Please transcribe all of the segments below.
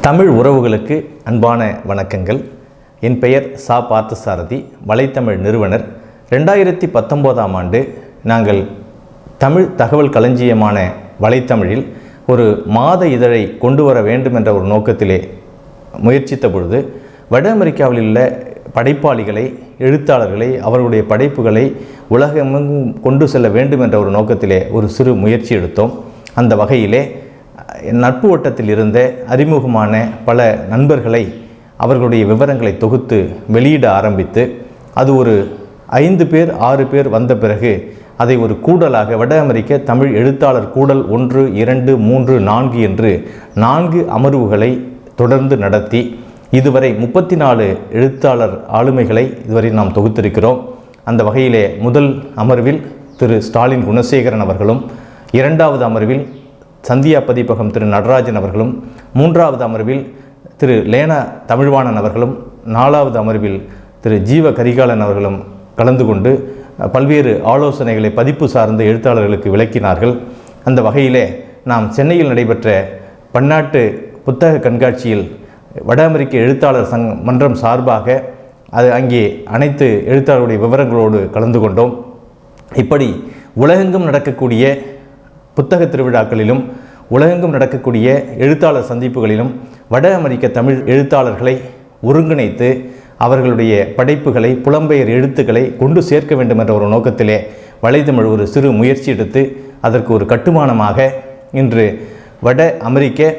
தமிழ் உறவுகளுக்கு அன்பான வணக்கங்கள். என் பெயர் சா. பார்த்தசாரதி. வலைத்தமிழ் நிறுவனர். ரெண்டாயிரத்தி பத்தொம்போதாம் ஆண்டு நாங்கள் தமிழ் தகவல் களஞ்சியமான வலைத்தமிழில் ஒரு மாத இதழை கொண்டு வர வேண்டும் என்ற ஒரு நோக்கத்திலே முயற்சித்த பொழுது வட அமெரிக்காவில் உள்ள படைப்பாளிகளை எழுத்தாளர்களை அவர்களுடைய படைப்புகளை உலகமெங்கும் கொண்டு செல்ல வேண்டும் என்ற ஒரு நோக்கத்திலே ஒரு சிறு முயற்சி எடுத்தோம். அந்த வகையிலே நட்பு வட்டத்தில் இருந்த அறிமுகமான பல நண்பர்களை அவர்களுடைய விவரங்களை தொகுத்து வெளியிட ஆரம்பித்து அது ஒரு ஐந்து பேர் ஆறு பேர் வந்த பிறகு அதை ஒரு கூடலாக வட அமெரிக்க தமிழ் எழுத்தாளர் கூடல் ஒன்று இரண்டு மூன்று நான்கு என்று நான்கு அமர்வுகளை தொடர்ந்து நடத்தி இதுவரை முப்பத்தி நாலு எழுத்தாளர் ஆளுமைகளை இதுவரை நாம் தொகுத்திருக்கிறோம். அந்த வகையிலே முதல் அமர்வில் திரு ஸ்டாலின் குணசேகரன் அவர்களும் இரண்டாவது அமர்வில் சந்தியா பதிப்பகம் திரு நடராஜன் அவர்களும் மூன்றாவது அமர்வில் திரு லேனா தமிழ்வாணன் அவர்களும் நாலாவது அமர்வில் திரு ஜீவ கரிகாலன் அவர்களும் கலந்து கொண்டு பல்வேறு ஆலோசனைகளை பதிப்பு சார்ந்த எழுத்தாளர்களுக்கு விளக்கினார்கள். அந்த வகையிலே நாம் சென்னையில் நடைபெற்ற பன்னாட்டு புத்தக கண்காட்சியில் வட அமெரிக்க எழுத்தாளர் சங் மன்றம் சார்பாக அது அங்கே அனைத்து எழுத்தாளருடைய விவரங்களோடு கலந்து கொண்டோம். இப்படி உலகெங்கும் நடக்கக்கூடிய புத்தக திருவிழாக்களிலும் உலகெங்கும் நடக்கக்கூடிய எழுத்தாளர் சந்திப்புகளிலும் வட அமெரிக்க தமிழ் எழுத்தாளர்களை ஒருங்கிணைத்து அவர்களுடைய படைப்புகளை புலம்பெயர் எழுத்துக்களை கொண்டு சேர்க்க வேண்டும் என்ற ஒரு நோக்கத்திலே வலைதமிழ் ஒரு சிறு முயற்சி எடுத்து அதற்கு ஒரு கட்டுமானமாக இன்று வட அமெரிக்க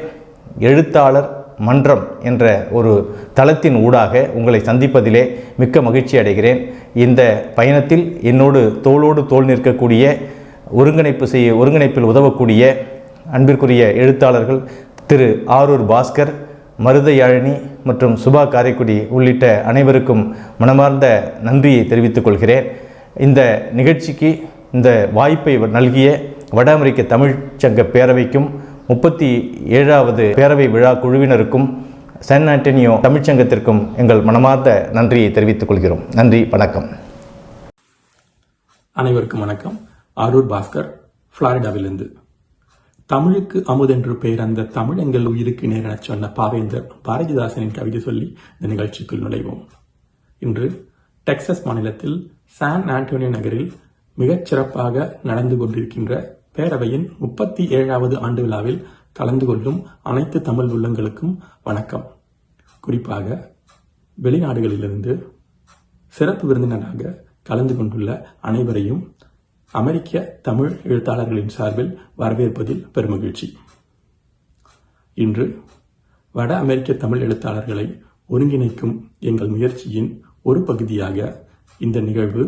எழுத்தாளர் மன்றம் என்ற ஒரு தளத்தின் ஊடாக உங்களை சந்திப்பதிலே மிக்க மகிழ்ச்சி அடைகிறேன். இந்த பயணத்தில் என்னோடு தோளோடு தோள் நிற்கக்கூடிய ஒருங்கிணைப்பு செய்ய ஒருங்கிணைப்பில் உதவக்கூடிய அன்பிற்குரிய எழுத்தாளர்கள் திரு ஆரூர் பாஸ்கர் மருதையாழினி மற்றும் சுபா காரைக்குடி உள்ளிட்ட அனைவருக்கும் மனமார்ந்த நன்றியை தெரிவித்துக் கொள்கிறேன். இந்த நிகழ்ச்சிக்கு இந்த வாய்ப்பை நல்கிய வட அமெரிக்க தமிழ்ச்சங்க பேரவைக்கும் முப்பத்தி ஏழாவது பேரவை விழா குழுவினருக்கும் சான் ஆண்டனியோ தமிழ்ச்சங்கத்திற்கும் எங்கள் மனமார்ந்த நன்றியை தெரிவித்துக் கொள்கிறோம். நன்றி வணக்கம். அனைவருக்கும் வணக்கம். அரூர் பாஸ்கர் ஃப்ளாரிடாவிலிருந்து. தமிழுக்கு அமுதென்று பெயர் அந்த தமிழ் எங்கள் உயிருக்கு நேரென சொன்ன பாவேந்தர் பாரதிதாசனின் கவிதை சொல்லி இந்த நிகழ்ச்சிக்குள் நுழைவோம். இன்று டெக்சஸ் மாநிலத்தில் சான் ஆண்டோனியோ நகரில் மிகச் சிறப்பாக நடந்து கொண்டிருக்கின்ற பேரவையின் முப்பத்தி ஏழாவது ஆண்டு விழாவில் கலந்து கொள்ளும் அனைத்து தமிழ் உள்ளங்களுக்கும் வணக்கம். குறிப்பாக வெளிநாடுகளிலிருந்து சிறப்பு விருந்தினராக கலந்து கொண்டுள்ள அனைவரையும் அமெரிக்க தமிழ் எழுத்தாளர்களின் சார்பில் வரவேற்பதில் பெருமகிழ்ச்சி. இன்று வட அமெரிக்க தமிழ் எழுத்தாளர்களை ஒருங்கிணைக்கும் எங்கள் முயற்சியின் ஒரு பகுதியாக இந்த நிகழ்வு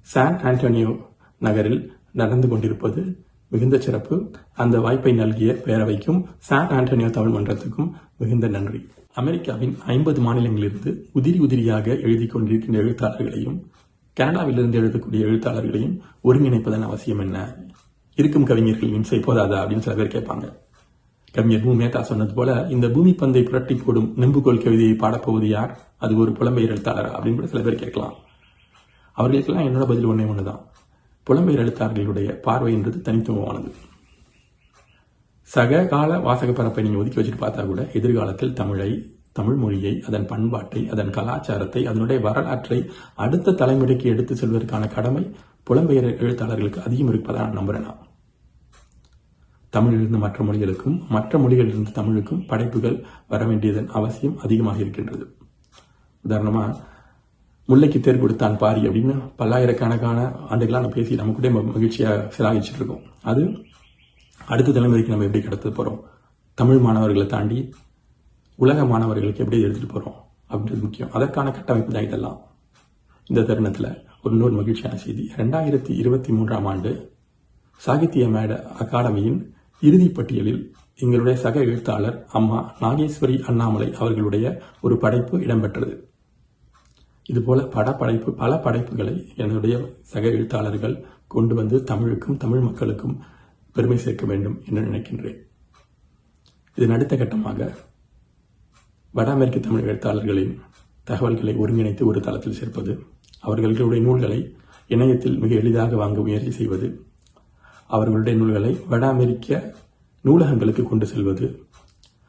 சான் ஆண்டோனியோ நகரில் நடந்து கொண்டிருப்பது மிகுந்த சிறப்பு. அந்த வாய்ப்பை நல்கிய பேரவைக்கும் சான் ஆண்டோனியோ தமிழ் மன்றத்துக்கும் மிகுந்த நன்றி. அமெரிக்காவின் ஐம்பது மாநிலங்களிலிருந்து உதிரி உதிரியாக எழுதி கொண்டிருக்கின்ற எழுத்தாளர்களையும் கனடாவிலிருந்து எழுதக்கூடிய எழுத்தாளர்களையும் ஒருங்கிணைப்பதன் அவசியம் என்ன? இருக்கும் கவிஞர்கள் இம்சை போதாதா? அப்படின்னு சில பேர் கேட்பாங்க. கவிஞர் பூ மேத்தா சொன்னது போல இந்த பூமி பந்தை புரட்டி போடும் நெம்புகோல் கவிதையை பாடப்போவது யார்? அது ஒரு புலம்பெயர் எழுத்தாளர்? அப்படின்னு கூட சில பேர் கேட்கலாம். அவர்களுக்கெல்லாம் என்னோட பதில் ஒன்றே ஒண்ணுதான். புலம்பெயர் எழுத்தாளர்களுடைய பார்வை என்றது தனித்துவமானது. சக கால வாசக பரப்பை நீங்கள் ஒதுக்கி வச்சுட்டு பார்த்தா கூட எதிர்காலத்தில் தமிழை தமிழ் மொழியை அதன் பண்பாட்டை அதன் கலாச்சாரத்தை அதனுடைய வரலாற்றை அடுத்த தலைமுறைக்கு எடுத்து செல்வதற்கான கடமை புலம்பெயர் எழுத்தாளர்களுக்கு அதிகம் இருப்பதாக நான். நம்புகிறேன் தமிழிலிருந்து மற்ற மொழிகளுக்கும் மற்ற மொழிகளிலிருந்து தமிழுக்கும் படைப்புகள் வர வேண்டியதன் அவசியம் அதிகமாக இருக்கின்றது. உதாரணமாக முல்லைக்கு தேர் கொடுத்தான் பாரி அப்படின்னு பல்லாயிரக்கணக்கான ஆண்டுகளாக நம்ம பேசி நம்ம கூட மகிழ்ச்சியாக சிலாகிச்சிட்டு இருக்கோம். அது அடுத்த தலைமுறைக்கு நம்ம எப்படி கடத்த போகிறோம் தமிழ் மாணவர்களை தாண்டி உலக மாணவர்களுக்கு எப்படி எடுத்துட்டு போறோம் அப்படின்றது முக்கியம். அதற்கான கட்டமைப்பு தான் இதெல்லாம். இந்த தருணத்தில் ஒரு இன்னொரு மகிழ்ச்சியான செய்தி. ரெண்டாயிரத்தி இருபத்தி மூன்றாம் ஆண்டு சாகித்ய மேட அகாடமியின் இறுதிப் பட்டியலில் எங்களுடைய சக எழுத்தாளர் அம்மா நாகேஸ்வரி அண்ணாமலை அவர்களுடைய ஒரு படைப்பு இடம்பெற்றது. இதுபோல பட படைப்பு பல படைப்புகளை என்னுடைய சக எழுத்தாளர்கள் கொண்டு வந்து தமிழுக்கும் தமிழ் மக்களுக்கும் பெருமை சேர்க்க வேண்டும் என்று நினைக்கின்றேன். இதன் அடுத்த கட்டமாக வட அமெரிக்க தமிழ் எழுத்தாளர்களின் தகவல்களை ஒருங்கிணைத்து ஒரு தளத்தில் சேர்ப்பது அவர்களுடைய நூல்களை இணையத்தில் மிக எளிதாக வாங்க முயற்சி செய்வது அவர்களுடைய நூல்களை வட அமெரிக்க நூலகங்களுக்கு கொண்டு செல்வது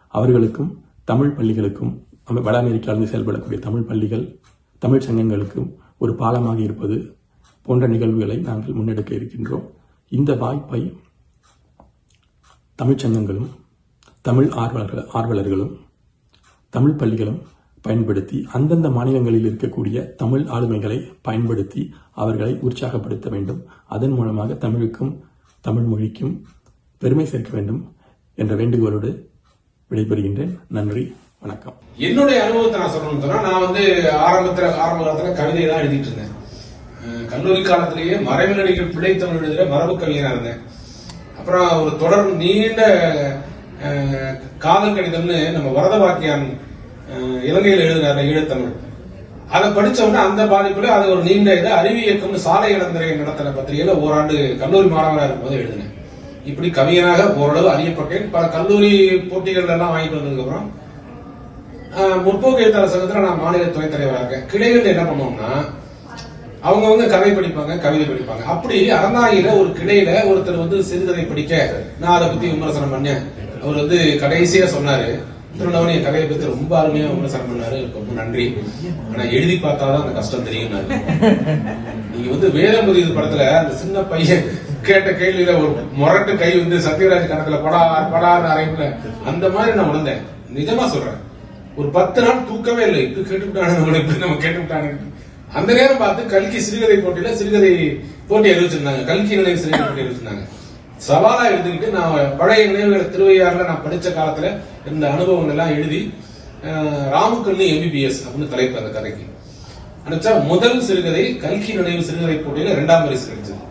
அவர்களுக்கும் தமிழ் பள்ளிகளுக்கும் வட அமெரிக்காவிலிருந்து செயல்படக்கூடிய தமிழ் பள்ளிகள் தமிழ் சங்கங்களுக்கும் ஒரு பாலமாக இருப்பது போன்ற நிகழ்வுகளை நாங்கள் முன்னெடுக்க இருக்கின்றோம். இந்த வாய்ப்பை தமிழ்ச் சங்கங்களும் தமிழ் ஆர்வலர்கள் ஆர்வலர்களும் தமிழ் பள்ளிகளும் பயன்படுத்தி அந்தந்த மாநிலங்களில் இருக்கக்கூடிய தமிழ் ஆளுமைகளை பயன்படுத்தி அவர்களை உற்சாகப்படுத்த வேண்டும். அதன் மூலமாக தமிழுக்கும் தமிழ் மொழிக்கும் பெருமை சேர்க்க வேண்டும் என்ற வேண்டுகோளோடு விடைபெறுகின்றேன். நன்றி வணக்கம். என்னுடைய அனுபவத்தை நான் சொல்லணும்னு சொன்னா நான் வந்து ஆரம்பத்துல ஆரம்ப காலத்துல கவிதை தான் எழுதிட்டு இருந்தேன். கல்லூரி காலத்திலேயே மறைவு நடிகர் பிள்ளை தமிழ் எழுதுகிற மரபு கவிஞனா இருந்தேன். அப்புறம் ஒரு தொடர் நீண்ட காதல் கடிதம்னு நம்ம வரத வாக்கியான் இலங்கையில் எழுதினார் ஈழத்தமிழ். அதை படிச்ச உடனே அந்த பாதிப்புல அது ஒரு நீண்ட இதை அறிவு இயக்கம்னு சாலை இளந்தரை நடத்தின பத்திரிகையில ஓராண்டு கல்லூரி மாணவராக இருக்கும்போது எழுதினேன். இப்படி கவிஞனாக ஓரளவு அறியப்பட்டேன். பல கல்லூரி போட்டிகள் எல்லாம் வாங்கிட்டு வந்ததுக்கு அப்புறம் ஆஹ் முற்போக்கு எழுத்தாளர் சங்கத்தில் நான் மாநில துணைத் தலைவராக இருக்கேன். கிளைகள் என்ன பண்ணுவோம்னா அவங்கவங்க கதை படிப்பாங்க கவிதை படிப்பாங்க. அப்படி அறந்தாயில ஒரு கிளையில ஒருத்தர் வந்து சிறுகதை படிக்க நான் அதை பத்தி விமர்சனம் பண்ணேன். அவர் வந்து கடைசியா சொன்னாரு திருநவனி என் கதையை பத்தி ரொம்ப அருமையா விமர்சனம் பண்ணாரு ரொம்ப நன்றி. ஆனா எழுதி பார்த்தாதான் அந்த கஷ்டம் தெரியும் நீங்க வந்து வேதம்பதி படத்துல அந்த சின்ன பையன் கேட்ட கேள்வியில ஒரு முரட்டு கை வந்து சத்யராஜ் கணக்குல படா படான்னு அரைப்புல அந்த மாதிரி நான் உணர்ந்தேன். நிஜமா சொல்றேன். ஒரு பத்து நாள் தூக்கமே இல்லை. இப்படி கேட்டுவிட்டானு நம்மளை இப்படி நம்ம கேட்டுவிட்டானு. அந்த நேரம் பார்த்து கல்கி சிறுகதை போட்டியில சிறுகதை போட்டி அறிவிச்சிருந்தாங்க. கல்கி நினைவு சிறுகதை போட்டி அறிவிச்சிருந்தாங்க. சவாலா எழுதிக்கிட்டு நான் பழைய நினைவுகள் திருவையாறுல நான் படிச்ச காலத்துல இருந்த அனுபவங்கள் எல்லாம் எழுதி ராமுக்கண்ணு எம்பிபிஎஸ் அப்படின்னு தலைப்பு அந்த கதைக்கு. நினைச்சா முதல் சிறுகதை கல்கி நினைவு சிறுகதை போட்டியில இரண்டாம் பரிசு கிடைச்சது.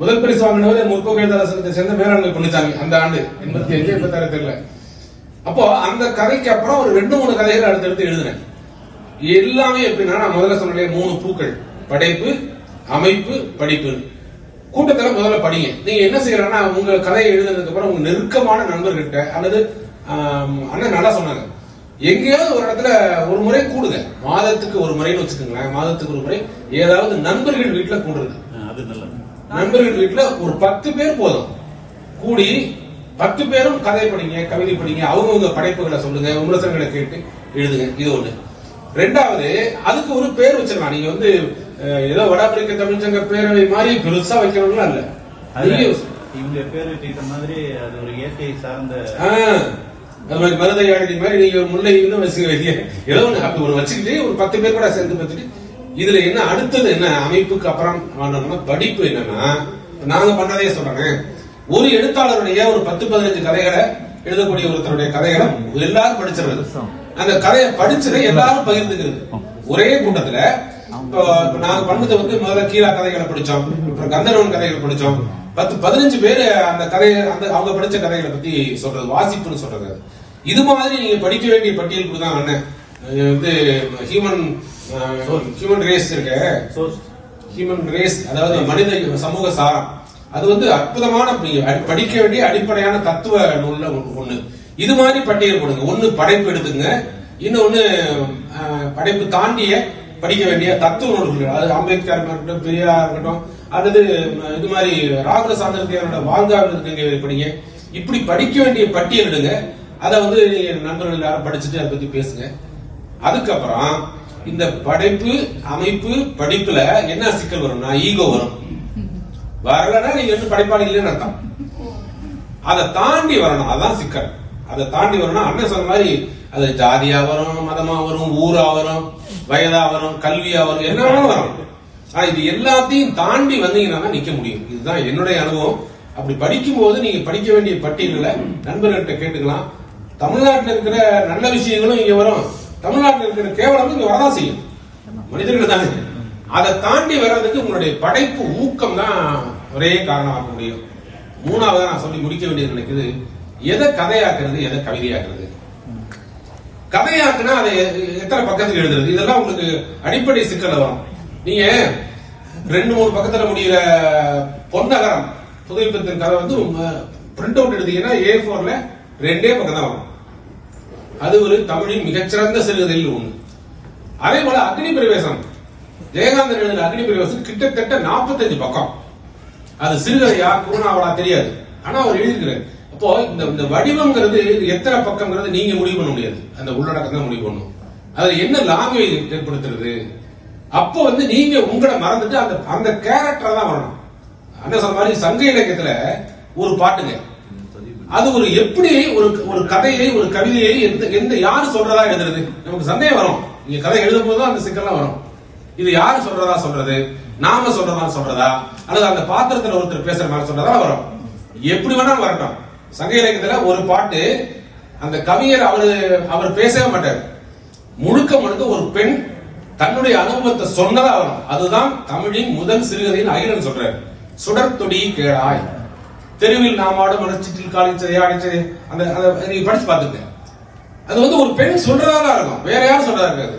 முதல் பரிசு வாங்கினவர் முற்போக்கு எழுத்தாளர் சேர்ந்த மேலாண்மை பொன்னிச்சாமி அந்த ஆண்டு. எண்பத்தி அஞ்சு எண்பத்தாறு தெரியல. அப்போ அந்த கதைக்கு அப்புறம் ஒரு ரெண்டு மூணு கதைகள் அடுத்தடுத்து எழுதினேன். எல்லாமே எப்படின்னா நான் முதல்ல சொன்னேன் மூணு பூக்கள். படைப்பு அமைப்பு படிப்பு. கூட்டத்துல முதல்ல படிங்க. நீங்க என்ன செய்யறன்னா உங்க கதையை எழுதுனதுக்கு அப்புறம் உங்க நெருக்கமான நண்பர்கிட்ட அல்லது அண்ணன் நல்லா சொன்னாங்க எங்கேயாவது ஒரு இடத்துல ஒரு முறை கூடுங்க. மாதத்துக்கு ஒரு முறைன்னு வச்சுக்கோங்களேன். மாதத்துக்கு ஒரு முறை ஏதாவது நண்பர்கள் வீட்டுல கூடுறது. அது நல்லது. நண்பர்கள் வீட்டுல ஒரு பத்து பேர் போதும். கூடி பத்து பேரும் கதை படிங்க கவிதை படிங்க அவங்கவுங்க படைப்புகளை சொல்லுங்க விமர்சனங்களை கேட்டு எழுதுங்க. இது ஒண்ணு. ரெண்டாவது அதுக்கு ஒரு பேர் வச்சிடலாம் நீங்க வந்து ஏதோ வட அமெரிக்க தமிழ்ச்சங்க பேரவை மாதிரி பெருசா அது நீங்க- இவங்க பேர் வச்சுக்கிட்ட மாதிரி அது ஒரு இயற்கை சார்ந்த மாதிரி மருதை ஆடி மாதிரி நீங்க ஒரு முல்லை இன்னும் வச்சுக்க ஏதோ ஒண்ணு அப்படி ஒரு வச்சுக்கிட்டு ஒரு பத்து பேர் கூட சேர்ந்து வச்சுட்டு இதுல என்ன அடுத்தது என்ன? அமைப்புக்கு அப்புறம் பண்ணணும்னா படிப்பு என்னன்னா நாங்க பண்ணதே சொல்றேன் ஒரு எழுத்தாளருடைய ஒரு பத்து பதினஞ்சு கதைகளை எழுதக்கூடிய ஒருத்தருடைய கதைகளை எல்லாரும் படிச்சிடுறது. அந்த கதையை படிச்சதை எல்லாரும் பகிர்ந்துக்கிறது. ஒரே கூட்டத்துல நாங்க பண்ணது வந்து முதல்ல கீழா கதைகளை படிச்சோம் அப்புறம் கந்தர்வன் கதைகளை படிச்சோம். பத்து பதினஞ்சு பேர் அந்த கதையை அந்த அவங்க படிச்ச கதைகளை பத்தி சொல்றது வாசிப்புன்னு சொல்றது. இது மாதிரி நீங்க படிக்க வேண்டிய பட்டியல் கூட தான் அண்ணன் இது வந்து ஹியூமன் ஹியூமன் ரேஸ் இருக்க. ஹியூமன் ரேஸ் அதாவது மனித சமூக சாரம். அது வந்து அற்புதமான படிக்க வேண்டிய அடிப்படையான தத்துவ நூல்ல ஒண்ணு- இது மாதிரி பட்டியல் கொடுங்க ஒண்ணு படைப்பு எடுத்துங்க இன்னொன்னு படைப்பு தாண்டிய படிக்க வேண்டிய தத்துவ நூல்கள் அது அம்பேத்கர் இருக்கட்டும் பெரியாரா இருக்கட்டும் அல்லது இது மாதிரி ராகுல சாந்தர்த்தியாரோட வாழ்காவில் இருக்கீங்க படிங்க. இப்படி படிக்க வேண்டிய பட்டியல் எடுங்க. அதை வந்து நண்பர்கள் எல்லாரும் படிச்சுட்டு அதை பத்தி பேசுங்க. அதுக்கப்புறம் இந்த படைப்பு அமைப்பு படிப்புல என்ன சிக்கல் வரும்னா ஈகோ வரும். வரலன்னா நீங்க வந்து படைப்பாளி இல்லைன்னு அர்த்தம். அதை தாண்டி வரணும். அதான் சிக்கல். அதை தாண்டி வரணும். அண்ணன் சொன்ன மாதிரி அது ஜாதியா வரும் மதமா வரும் ஊரா வரும். வயதா வரும் கல்வியா வரும். என்ன வேணாலும் வரும் ஆனா இது எல்லாத்தையும் தாண்டி வந்தீங்கன்னா நிக்க முடியும். இதுதான் என்னுடைய அனுபவம். அப்படி படிக்கும் போது நீங்க படிக்க வேண்டிய பட்டியல்களை நண்பர்கிட்ட கேட்டுக்கலாம். தமிழ்நாட்டில் இருக்கிற நல்ல விஷயங்களும் இங்க வரும். தமிழ்நாட்டில் இருக்கிற கேவலமும் இங்க வரதான் செய்யும். மனிதர்கள் தானே. அதை தாண்டி வர்றதுக்கு உங்களுடைய படைப்பு ஊக்கம் தான் ஒரே காரணமாக முடியும். மூணாவது நான் சொல்லி முடிக்க வேண்டியது நினைக்குது. எதை கதையாக்குறது எதை கவிதையாக்குறது? கதையாக்குனா அதை எத்தனை பக்கத்துக்கு எழுதுறது? இதெல்லாம் உங்களுக்கு அடிப்படை சிக்கல் வரும் நீங்க ரெண்டு மூணு பக்கத்துல முடிகிற பொன்னகரம் புதுப்பித்தின் கதை வந்து பிரிண்ட் அவுட் எடுத்தீங்கன்னா ஏ போர்ல ரெண்டே பக்கம் தான் வரும். அது ஒரு தமிழின் மிகச்சிறந்த சிறுகதையில் ஒண்ணு. அதே போல அக்னி பிரவேசம். ஜெயகாந்தன் எழுதின அக்னி பிரவேசம் கிட்டத்தட்ட 45 பக்கம். அது சிறுகதையா குருநாவலா தெரியாது. ஆனா அவர் எழுதியிருக்கிறார். அப்போ இந்த இந்த வடிவங்கிறது எத்தனை பக்கம்ங்கிறது நீங்க முடிவு பண்ண முடியாது. அந்த உள்ளடக்கம் தான் முடிவு பண்ணும். அதுல என்ன லாங்குவேஜ் ஏற்படுத்துறது? அப்போ வந்து நீங்க உங்களை மறந்துட்டு அந்த அந்த கேரக்டரை தான் வரணும். அண்ணன் சொன்ன மாதிரி சங்க இலக்கியத்துல ஒரு பாட்டுங்க. அது ஒரு எப்படி ஒரு ஒரு கதையை ஒரு கவிதையை எந்த எந்த யாரு சொல்றதா எழுதுறது? நமக்கு சந்தேகம் வரும். நீங்க கதை எழுதும் போது அந்த சிக்கல்லாம் வரும். இது யாரு சொல்றதா சொல்றது? நாம சொல்றதா சொல்றதா? அல்லது அந்த பாத்திரத்துல ஒருத்தர் பேசுற மாதிரி சொல்றதா வரும். எப்படி வேணாலும் வரட்டும். சங்க இலக்கியத்துல ஒரு பாட்டு அந்த கவிஞர் அவரு அவர் பேசவே மாட்டார். முழுக்க முழுக்க ஒரு பெண் தன்னுடைய அனுபவத்தை சொன்னதா வரும் அதுதான் தமிழின் முதல் சிறுகதையின் அகிலன் சொல்றாரு. சுடர்த்தொடி கேளாய். தெருவில் நாமாடு மனச்சிட்டில் காலிச்சதை ஆடிச்சதை அந்த அந்த நீங்க படிச்சு பார்த்துங்க அது வந்து ஒரு பெண் சொல்றதா இருக்கும். வேற யாரும் சொல்றதா இருக்காது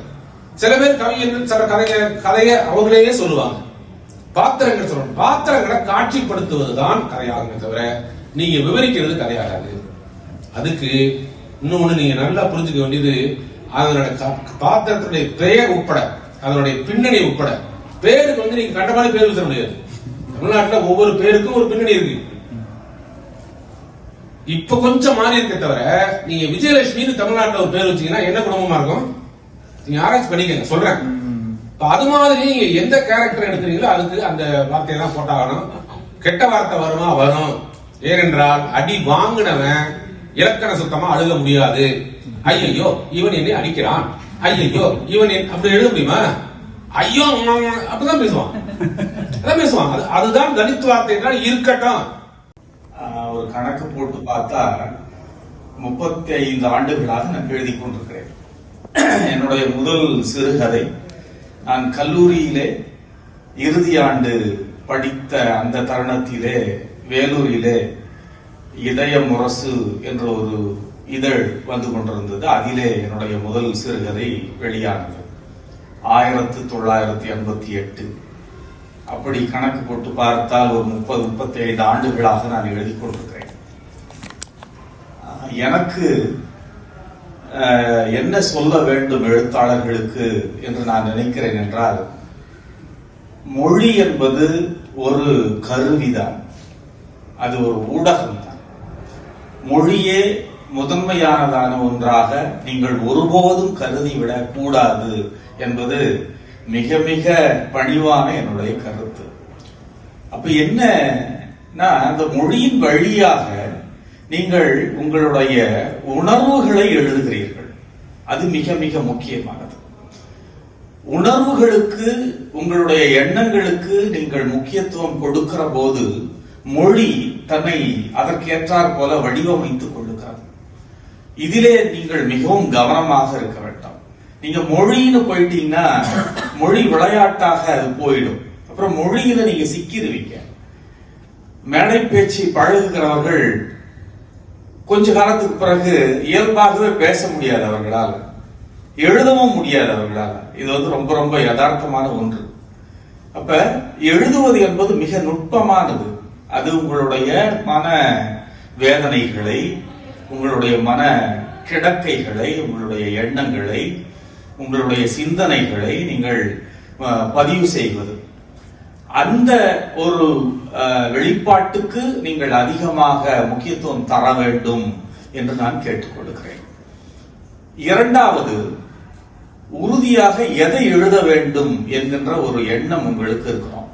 சில பேர் கவிஞர்கள் சில கதைய கதையை அவங்களே சொல்லுவாங்க. பாத்திரங்கள் சொல்லணும். பாத்திரங்களை காட்சிப்படுத்துவதுதான் கதையாகுமே தவிர நீங்க விவரிக்கிறது கதையாகாது அதுக்கு இன்னொன்னு நீங்க நல்லா புரிஞ்சுக்க வேண்டியது அதனுடைய பாத்திரத்தினுடைய பெயர் உட்பட அதனுடைய பின்னணி உட்பட பேருக்கு வந்து நீங்க கண்ட பேர் சொல்ல முடியாது. தமிழ்நாட்டில் ஒவ்வொரு பேருக்கும் ஒரு பின்னணி இருக்கு. இப்ப கொஞ்சம் மாறி இருக்க தவிர நீங்க விஜயலட்சுமின்னு தமிழ்நாட்டில் ஒரு பேர் வச்சீங்கன்னா என்ன குடும்பமா இருக்கும்? நீங்க ஆராய்ச்சி பண்ணிக்கங்க சொல்றேன். அது மாதிரி நீங்க எந்த கேரக்டர் எடுக்கிறீங்களோ அதுக்கு அந்த வார்த்தையை தான் போட்டாகணும். கெட்ட வார்த்தை வருமா? வரும். ஏனென்றால் அடி வாங்கினவன் இலக்கண சுத்தமா அழுக முடியாது. ஐயோ இவன் என்னை அடிக்கிறான். ஐயோ இவன் என்- அப்படி எழுத முடியுமா? ஐயோ அப்படிதான் பேசுவான். அதான் பேசுவான். அது- அதுதான் தலித் வார்த்தை என்றால் இருக்கட்டும் ஒரு கணக்கு போட்டு பார்த்தா முப்பத்தி ஐந்து ஆண்டுகளாக நான் எழுதி கொண்டிருக்கிறேன் என்னுடைய முதல் சிறுகதை நான் கல்லூரியிலே இறுதி ஆண்டு படித்த அந்த தருணத்திலே வேலூரிலே இதய முரசு என்ற ஒரு இதழ் வந்து கொண்டிருந்தது. அதிலே என்னுடைய முதல் சிறுகதை வெளியானது. ஆயிரத்து தொள்ளாயிரத்தி எண்பத்தி எட்டு. அப்படி கணக்கு போட்டு பார்த்தால் ஒரு முப்பது முப்பத்தி ஐந்து ஆண்டுகளாக நான் எழுதி கொண்டிருக்கிறேன் எனக்கு என்ன சொல்ல வேண்டும் எழுத்தாளர்களுக்கு என்று நான் நினைக்கிறேன் என்றால் மொழி என்பது ஒரு கருவிதான். அது ஒரு ஊடகம் தான் மொழியே முதன்மையானதான ஒன்றாக நீங்கள் ஒருபோதும் கருதிவிடக் கூடாது என்பது மிக மிக பணிவான என்னுடைய கருத்து. அப்ப என்ன அந்த மொழியின் வழியாக நீங்கள் உங்களுடைய உணர்வுகளை எழுதுகிறீர்கள். அது மிக மிக முக்கியமானது. உணர்வுகளுக்கு உங்களுடைய எண்ணங்களுக்கு நீங்கள் முக்கியத்துவம் கொடுக்கிற போது மொழி தன்னை அதற்கேற்றாற் போல வடிவமைத்துக் கொள்ளுகிறது. இதிலே நீங்கள் மிகவும் கவனமாக இருக்க வேண்டாம். நீங்க மொழின்னு போயிட்டீங்கன்னா மொழி விளையாட்டாக அது போயிடும். அப்புறம் மொழியில நீங்க சிக்கிடுவீங்க மேடை பேச்சு பழகுகிறவர்கள் கொஞ்ச காலத்துக்கு பிறகு இயல்பாகவே பேச முடியாது அவர்களால். எழுதவும் முடியாது அவர்களால். இது வந்து ரொம்ப ரொம்ப யதார்த்தமான ஒன்று. அப்ப எழுதுவது என்பது மிக நுட்பமானது. அது உங்களுடைய மன வேதனைகளை உங்களுடைய மன கிடக்கைகளை உங்களுடைய எண்ணங்களை உங்களுடைய சிந்தனைகளை நீங்கள் பதிவு செய்வது. அந்த ஒரு வெளிப்பாட்டுக்கு நீங்கள் அதிகமாக முக்கியத்துவம் தர வேண்டும் என்று நான் கேட்டுக்கொள்கிறேன் இரண்டாவது உறுதியாக எதை எழுத வேண்டும் என்கின்ற ஒரு எண்ணம் உங்களுக்கு இருக்கிறோம்.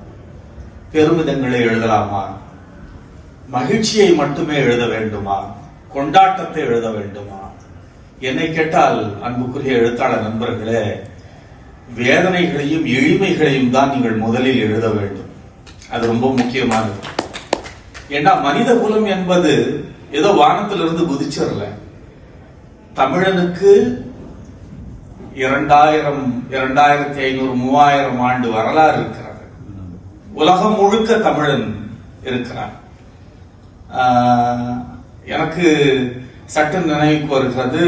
பெருமிதங்களை எழுதலாமா? மகிழ்ச்சியை மட்டுமே எழுத வேண்டுமா? கொண்டாட்டத்தை எழுத வேண்டுமா? என்னை கேட்டால் அன்புக்குரிய எழுத்தாளர் நண்பர்களே வேதனைகளையும் எளிமைகளையும் தான் நீங்கள் முதலில் எழுத வேண்டும். அது ரொம்ப முக்கியமானது. ஏன்னா மனித குலம் என்பது ஏதோ வானத்திலிருந்து குதிச்சிடல தமிழனுக்கு இரண்டாயிரம் இரண்டாயிரத்தி ஐநூறு மூவாயிரம் ஆண்டு வரலாறு இருக்கிறது. உலகம் முழுக்க தமிழன் இருக்கிறான். ஆஹ், எனக்கு சட்ட நினைவுக்கு வருகிறது.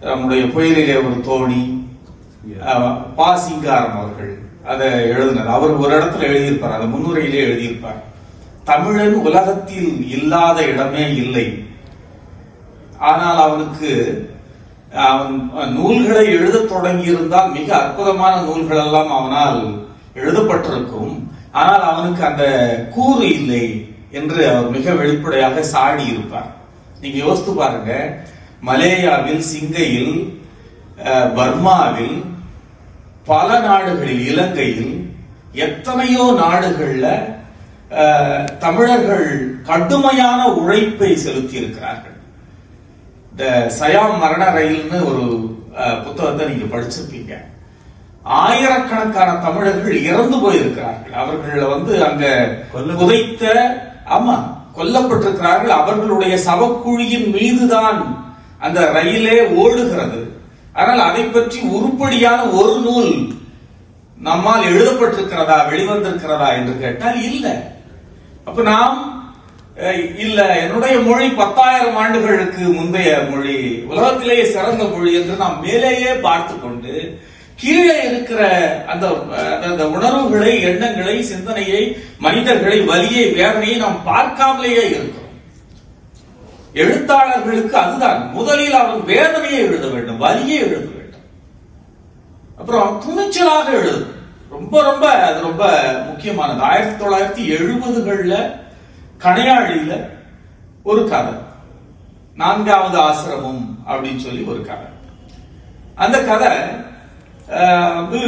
நம்முடைய புயலிலே ஒரு தோணி பா சிங்காரம் அவர்கள் அதை எழுதினார். அவர் ஒரு இடத்துல எழுதியிருப்பார். அந்த முன்னுரையிலே எழுதியிருப்பார். தமிழன் உலகத்தில் இல்லாத இடமே இல்லை. ஆனால் அவனுக்கு அவன் நூல்களை எழுதத் தொடங்கி இருந்தால் மிக அற்புதமான நூல்கள் எல்லாம் அவனால் எழுதப்பட்டிருக்கும். ஆனால் அவனுக்கு அந்த கூறு இல்லை என்று அவர் மிக வெளிப்படையாக சாடி இருப்பார் நீங்க யோசித்து பாருங்க. மலேயாவில் சிங்கையில் அஹ், பர்மாவில் பல நாடுகளில் இலங்கையில் எத்தனையோ நாடுகள்ல தமிழர்கள் கடுமையான உழைப்பை செலுத்தி இருக்கிறார்கள் இந்த சயாம் மரண ரயில்னு ஒரு புத்தகத்தை நீங்க படிச்சிருப்பீங்க. ஆயிரக்கணக்கான தமிழர்கள் இறந்து போயிருக்கிறார்கள். அவர்கள் வந்து அங்க புதைத்த ஆமா கொல்லப்பட்டிருக்கிறார்கள். அவர்களுடைய சவக்குழியின் மீதுதான் அந்த ரயிலே ஓடுகிறது. ஆனால் அதை பற்றி உருப்படியான ஒரு நூல் நம்மால் எழுதப்பட்டிருக்கிறதா வெளிவந்திருக்கிறதா என்று கேட்டால் இல்லை. அப்ப நாம் இல்ல என்னுடைய மொழி பத்தாயிரம் ஆண்டுகளுக்கு முந்தைய மொழி உலகத்திலேயே சிறந்த மொழி என்று நாம் மேலேயே பார்த்து கொண்டு கீழே இருக்கிற அந்த அந்த உணர்வுகளை எண்ணங்களை சிந்தனையை மனிதர்களை வலியை வேதனையை நாம் பார்க்காமலேயே இருக்கிறோம் எழுத்தாளர்களுக்கு அதுதான். முதலில் அவர் வேதனையை எழுத வேண்டும் வலியை எழுத வேண்டும். அப்புறம் துணிச்சலாக எழுதும். ரொம்ப ரொம்ப அது ரொம்ப முக்கியமானது. ஆயிரத்தி தொள்ளாயிரத்தி எழுபதுகள்ல கணையாழியில ஒரு கதை. நான்காவது ஆசிரமம் அப்படின்னு சொல்லி ஒரு கதை. அந்த கதை வந்து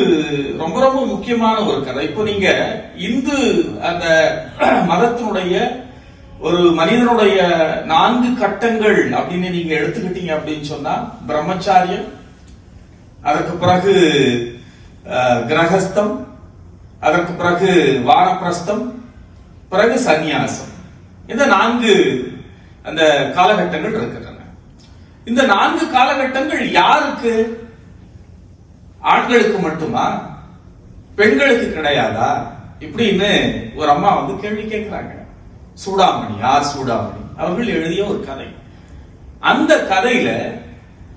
ரொம்ப ரொம்ப முக்கியமான ஒரு கதை. இப்போ நீங்க இந்து அந்த மதத்தினுடைய ஒரு மனிதனுடைய நான்கு கட்டங்கள் அப்படின்னு நீங்க எடுத்துக்கிட்டீங்க அப்படின்னு சொன்னா பிரம்மச்சாரியம் அதற்கு பிறகு கிரகஸ்தம் அதற்கு பிறகு வானப்பிரஸ்தம் பிறகு சந்நியாசம். இந்த நான்கு அந்த காலகட்டங்கள் இருக்கின்றன. இந்த நான்கு காலகட்டங்கள் யாருக்கு? ஆண்களுக்கு மட்டுமா? பெண்களுக்கு கிடையாதா? இப்படின்னு ஒரு அம்மா வந்து கேள்வி கேட்கிறாங்க. சூடாமணி ஆர் சூடாமணி. அவர்கள் எழுதிய ஒரு கதை. அந்த கதையில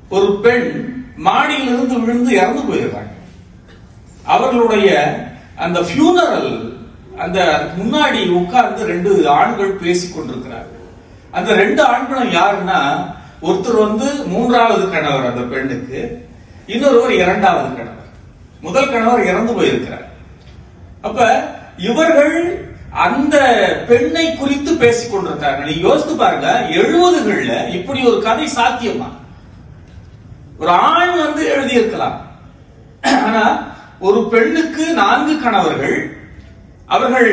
ஒரு பெண் மாடியிலிருந்து விழுந்து இறந்து போயிருக்காங்க அவர்களுடைய அந்த ஃபியூனரல் அந்த முன்னாடி உட்கார்ந்து ரெண்டு ஆண்கள் பேசிக் கொண்டிருக்கிறார்கள். அந்த ரெண்டு ஆண்களும் யாருன்னா ஒருத்தர் வந்து மூன்றாவது கணவர் அந்த பெண்ணுக்கு இன்னொருவர் இரண்டாவது கணவர். முதல் கணவர் இறந்து போயிருக்கிறார். அப்ப இவர்கள் அந்த பெண்ணை குறித்து பேசிக் கொண்டிருக்காங்க நீ யோசித்து பாருங்க எழுபதுகள்ல இப்படி ஒரு கதை சாத்தியமா? ஒரு ஆண் வந்து எழுதியிருக்கலாம். ஆனா ஒரு பெண்ணுக்கு நான்கு கணவர்கள் அவர்கள்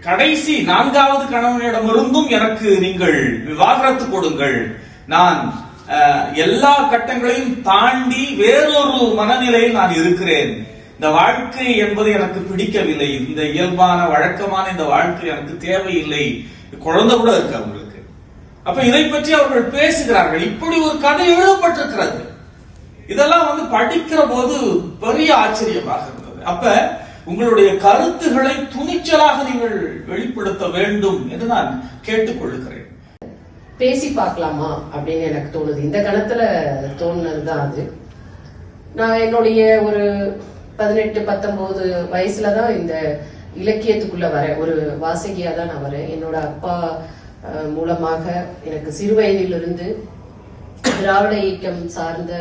கடைசி நான்காவது கணவனிடமிருந்தும் எனக்கு நீங்கள் விவாகரத்து கொடுங்கள். நான் அஹ், எல்லா கட்டங்களையும் தாண்டி வேறொரு மனநிலையில் நான் இருக்கிறேன். இந்த வாழ்க்கை என்பது எனக்கு பிடிக்கவில்லை. இந்த இயல்பான வழக்கமான இந்த வாழ்க்கை எனக்கு தேவையில்லை. குழந்தை கூட இருக்கு அவங்களுக்கு அப்ப இதை பற்றி அவர்கள் பேசுகிறார்கள். இப்படி ஒரு கதை எழுதப்பட்டிருக்கிறது. இதெல்லாம் வந்து படிக்கிற போது பெரிய ஆச்சரியமாக இருந்தது. அப்ப உங்களுடைய கருத்துக்களை துணிச்சலாக நீங்கள் வெளிப்படுத்த வேண்டும் என்று நான் கேட்டுக்கொள்கிறேன். பேசி பார்க்கலாமா அப்படின்னு எனக்கு தோணுது. இந்த கணத்துல தோணுனதுதான் அது. நான் என்னுடைய ஒரு பதினெட்டு பத்தொன்பது வயசுல தான் இந்த இலக்கியத்துக்குள்ள வரேன் ஒரு வாசகியா தான் நான் வரேன். என்னோட அப்பா மூலமாக எனக்கு சிறு வயதிலிருந்து திராவிட இயக்கம் சார்ந்த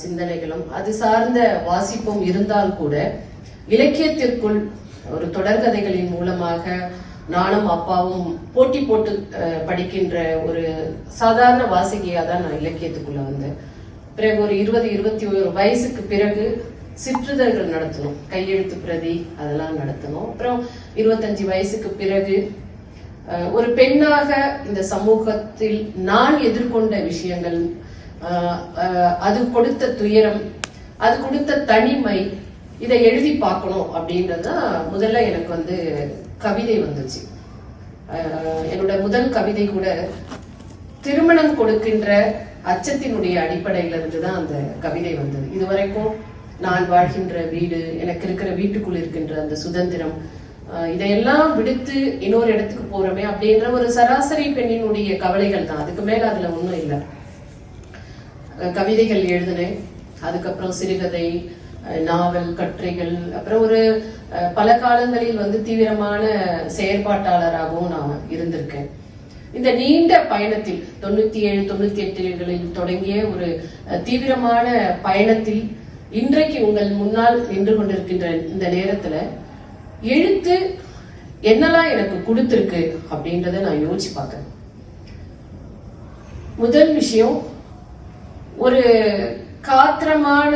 சிந்தனைகளும் அது சார்ந்த வாசிப்பும் இருந்தால் கூட இலக்கியத்திற்குள் ஒரு தொடர்கதைகளின் மூலமாக நானும் அப்பாவும் போட்டி போட்டு படிக்கின்ற ஒரு சாதாரண வாசகியாக தான் நான் இலக்கியத்துக்குள்ள வந்தேன். பிறகு ஒரு இருபது இருபத்தி ஒரு வயசுக்கு பிறகு சிற்றிதழ்கள் நடத்தணும். கையெழுத்து பிரதி அதெல்லாம் நடத்தணும். அப்புறம் இருபத்தஞ்சு வயசுக்கு பிறகு ஒரு பெண்ணாக இந்த சமூகத்தில் நான் எதிர்கொண்ட விஷயங்கள் அது கொடுத்த துயரம் அது கொடுத்த தனிமை இதை எழுதி பார்க்கணும் அப்படின்றதுதான் முதல்ல எனக்கு வந்து கவிதை வந்துச்சு. என்னோட முதல் கவிதை கூட திருமணம் கொடுக்கின்ற அச்சத்தினுடைய அடிப்படையில இருந்து தான் அந்த கவிதை வந்தது. இதுவரைக்கும் நான் வாழ்கின்ற வீடு எனக்கு இருக்கிற வீட்டுக்குள் இருக்கின்ற அந்த சுதந்திரம் இதையெல்லாம் விடுத்து இன்னொரு இடத்துக்கு போறோமே அப்படின்ற ஒரு சராசரி பெண்ணினுடைய கவலைகள் தான். அதுக்கு மேல அதுல ஒண்ணும் இல்லை. கவிதைகள் எழுதினேன். அதுக்கப்புறம் சிறுகதை அஹ், நாவல் கட்டுரைகள் அப்புறம் ஒரு அஹ், பல காலங்களில் வந்து தீவிரமான செயற்பாட்டாளராகவும் நான் இருந்திருக்கேன். இந்த நீண்ட பயணத்தில் தொண்ணூத்தி ஏழு தொண்ணூத்தி எட்டுகளில் தொடங்கிய ஒரு தீவிரமான பயணத்தில் இன்றைக்கு உங்கள் முன்னால் நின்று கொண்டிருக்கின்ற இந்த நேரத்துல எழுத்து என்னெல்லாம் எனக்கு கொடுத்திருக்கு அப்படின்றத நான் யோசிச்சு பார்க்கறேன். முதல் விஷயம் ஒரு காத்திரமான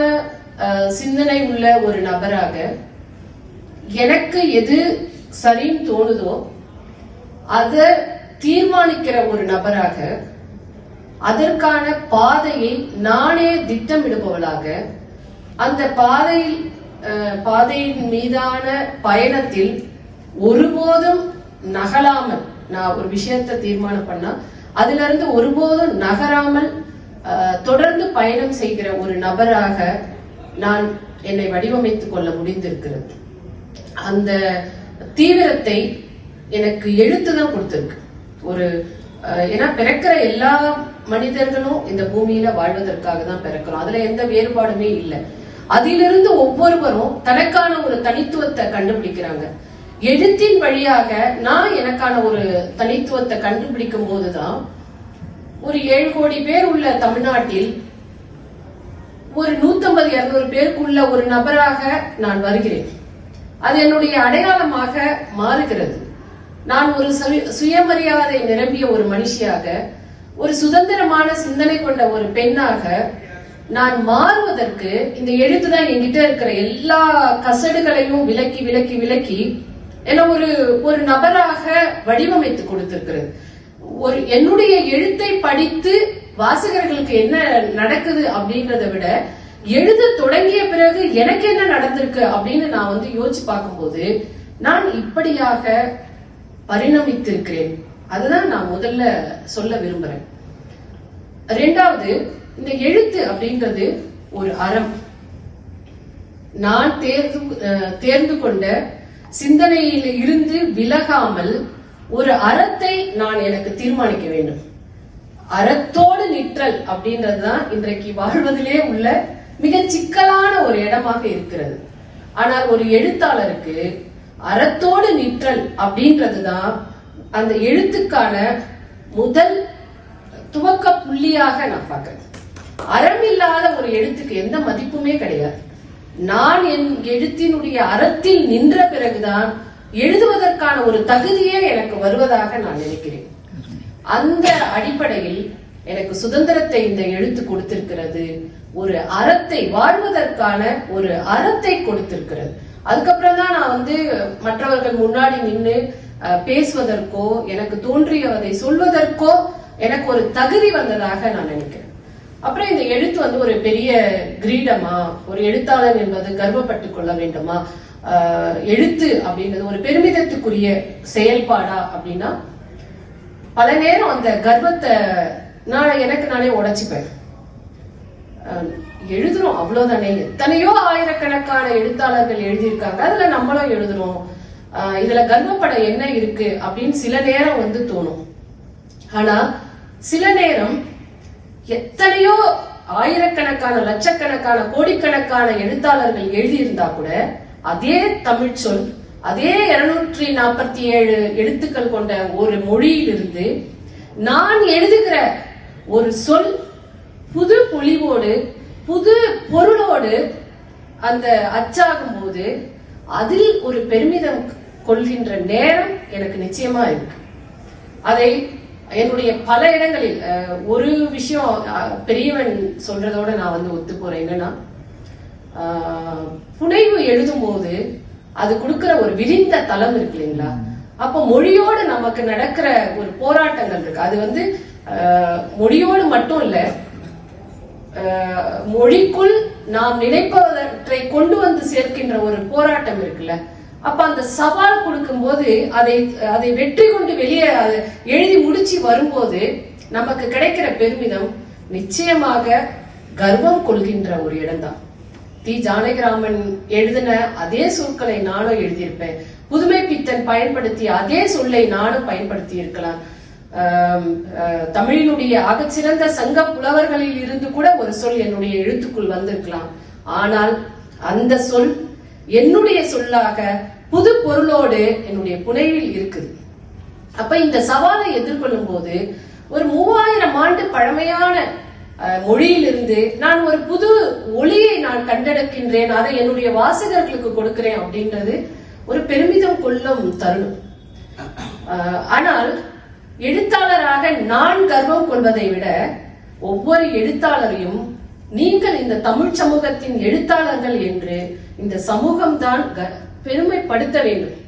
சிந்தனை உள்ள ஒரு நபராக எனக்கு எது சரின்னு தோணுதோ அத தீர்மானிக்கிற ஒரு நபராக அதற்கான பாதையை நானே திட்டமிடுபவளாக அந்த பாதையில் பாதையின் மீதான பயணத்தில் ஒருபோதும் நகலாமல் நான் ஒரு விஷயத்தை தீர்மானம் பண்ணா அதுல இருந்து ஒருபோதும் நகராமல் தொடர்ந்து பயணம் செய்கிற ஒரு நபராக நான் என்னை வடிவமைத்துக் கொள்ள முடிந்திருக்கிறது. அந்த தீவிரத்தை எனக்கு எழுத்து தான் கொடுத்திருக்கு. ஒரு ஏன்னா பிறக்கிற எல்லா மனிதர்களும் இந்த பூமியில வாழ்வதற்காக தான் பிறக்கிறோம். அதுல எந்த வேறுபாடுமே இல்லை. அதிலிருந்து ஒவ்வொருவரும் தனக்கான ஒரு தனித்துவத்தை கண்டுபிடிக்கிறாங்க. எழுத்தின் வழியாக நான் எனக்கான ஒரு தனித்துவத்தை கண்டுபிடிக்கும் போதுதான் ஒரு ஏழு கோடி பேர் உள்ள தமிழ்நாட்டில் ஒரு நூத்தம்பது இருநூறு பேருக்குள்ள ஒரு நபராக நான் வருகிறேன். அது என்னுடைய அடையாளமாக மாறுகிறது. நான் ஒரு சுயமரியாதை நிரம்பிய ஒரு மனுஷியாக ஒரு சுதந்திரமான சிந்தனை கொண்ட ஒரு பெண்ணாக நான் மாறுவதற்கு இந்த எழுத்து தான் என்கிட்ட இருக்கிற எல்லா கசடுகளையும் விலக்கி விலக்கி விலக்கி என்ன ஒரு ஒரு நபராக வடிவமைத்து கொடுத்திருக்கிறது. ஒரு என்னுடைய எழுத்தை படித்து வாசகர்களுக்கு என்ன நடக்குது அப்படின்றத விட எழுத தொடங்கிய பிறகு எனக்கு என்ன நடந்திருக்கு அப்படின்னு நான் வந்து யோசிச்சு பார்க்கும்போது நான் இப்படியாக பரிணமித்திருக்கிறேன். அதுதான் நான் முதல்ல சொல்ல விரும்புறேன். ரெண்டாவது இந்த எழுத்து அப்படின்றது ஒரு அறம். நான் தேர்ந்து தேர்ந்து கொண்ட சிந்தனையில் இருந்து விலகாமல் ஒரு அறத்தை நான் எனக்கு தீர்மானிக்க வேண்டும். அறத்தோடு நிற்றல் அப்படின்றது தான் இன்றைக்கு வாழ்வதிலே உள்ள மிக சிக்கலான ஒரு இடமாக இருக்கிறது. ஆனால் ஒரு எழுத்தாளருக்கு அறத்தோடு நிற்றல் அப்படின்றது தான் அந்த எழுத்துக்கான முதல் துவக்க புள்ளியாக நான் பார்க்கிறேன் அறம் இல்லாத ஒரு எழுத்துக்கு எந்த மதிப்புமே கிடையாது. நான் என் எழுத்தினுடைய அறத்தில் நின்ற பிறகுதான் எழுதுவதற்கான ஒரு தகுதியே எனக்கு வருவதாக நான் நினைக்கிறேன். அந்த அடிப்படையில் எனக்கு சுதந்திரத்தை இந்த எழுத்து கொடுத்திருக்கிறது. ஒரு அறத்தை வாழ்வதற்கான ஒரு அறத்தை கொடுத்திருக்கிறது. அதுக்கப்புறம் தான் நான் வந்து மற்றவர்கள் முன்னாடி நின்று அஹ், பேசுவதற்கோ எனக்கு தோன்றியவதை சொல்வதற்கோ எனக்கு ஒரு தகுதி வந்ததாக நான் நினைக்கிறேன். அப்புறம் இந்த எழுத்து வந்து ஒரு பெரிய கிரீடமா ஒரு எழுத்தாளர் என்பது கர்வப்பட்டு கொள்ள வேண்டுமா? எழுத்து அப்படின்றது ஒரு பெருமிதத்துக்குரிய செயல்பாடா அப்படின்னா பல நேரம் அந்த கர்வத்தை நான் எனக்கு நானே உடைச்சிப்பேன். எழுதுறோம் அவ்வளவுதானே? எத்தனையோ ஆயிரக்கணக்கான எழுத்தாளர்கள் எழுதியிருக்காங்க. அதுல நம்மளும் எழுதுறோம். இதுல கர்வப்பட என்ன இருக்கு அப்படின்னு சில நேரம் வந்து தோணும். ஆனா சில நேரம் எத்தனையோ ஆயிரக்கணக்கான லட்சக்கணக்கான கோடிக்கணக்கான எழுத்தாளர்கள் எழுதியிருந்தா கூட அதே தமிழ் சொல் அதே இருநூற்றி நாற்பத்தி ஏழு எழுத்துக்கள் கொண்ட ஒரு மொழியிலிருந்து நான் எழுதுகிற ஒரு சொல் புது பொழிவோடு புது பொருளோடு அந்த அச்சாகும் போது அதில் ஒரு பெருமிதம் கொள்கின்ற நேரம் எனக்கு நிச்சயமா இருக்கு. அதை என்னுடைய பல இடங்களில் ஒரு விஷயம் பெரியவன் சொல்றதோட நான் வந்து ஒத்து போறேன் என்னன்னா ஆஹ், புனைவு எழுதும்போது அது கொடுக்கிற ஒரு விரிந்த தளம் இருக்கு இல்லைங்களா? அப்போ மொழியோடு நமக்கு நடக்கிற ஒரு போராட்டங்கள் இருக்கு. அது வந்து மொழியோடு மட்டும் இல்ல ஆஹ், மொழிக்குள் நாம் நினைப்பவற்றை கொண்டு வந்து சேர்க்கின்ற ஒரு போராட்டம் இருக்குல்ல? அப்ப அந்த சவால் கொடுக்கும்போது அதை அதை வெற்றி கொண்டு வெளியே அதை எழுதி முடிச்சு வரும்போது நமக்கு கிடைக்கிற பெருமிதம் நிச்சயமாக கர்வம் கொள்கின்ற ஒரு இடம்தான். தி. ஜானகிராமன் எழுதின அதே சொற்களை நானும் எழுதியிருப்பேன். புதுமை பித்தன் பயன்படுத்திய அதே சொல்லை நானும் பயன்படுத்தி இருக்கலாம் தமிழினுடைய அகச்சிறந்த சங்க புலவர்களில் இருந்து கூட ஒரு சொல் என்னுடைய எழுத்துக்குள் வந்திருக்கலாம். ஆனால் அந்த சொல் என்னுடைய சொல்லாக புது பொருளோடு என்னுடைய புனைவில் இருக்குது. அப்ப இந்த சவாலை எதிர்கொள்ளும் போது ஒரு மூவாயிரம் ஆண்டு பழமையான அஹ், மொழியிலிருந்து நான் ஒரு புது ஒளியை நான் கண்டெடுக்கின்றேன் அதை என்னுடைய வாசகர்களுக்கு கொடுக்கிறேன் அப்படின்றது ஒரு பெருமிதம் கொள்ளும் தருணம். ஆனால் எழுத்தாளராக நான் கர்வம் கொள்வதை விட ஒவ்வொரு எழுத்தாளரையும் நீங்கள் இந்த தமிழ் சமூகத்தின் எழுத்தாளர்கள் என்று இந்த சமூகம்தான் க- பெருமைப்படுத்த வேண்டும்.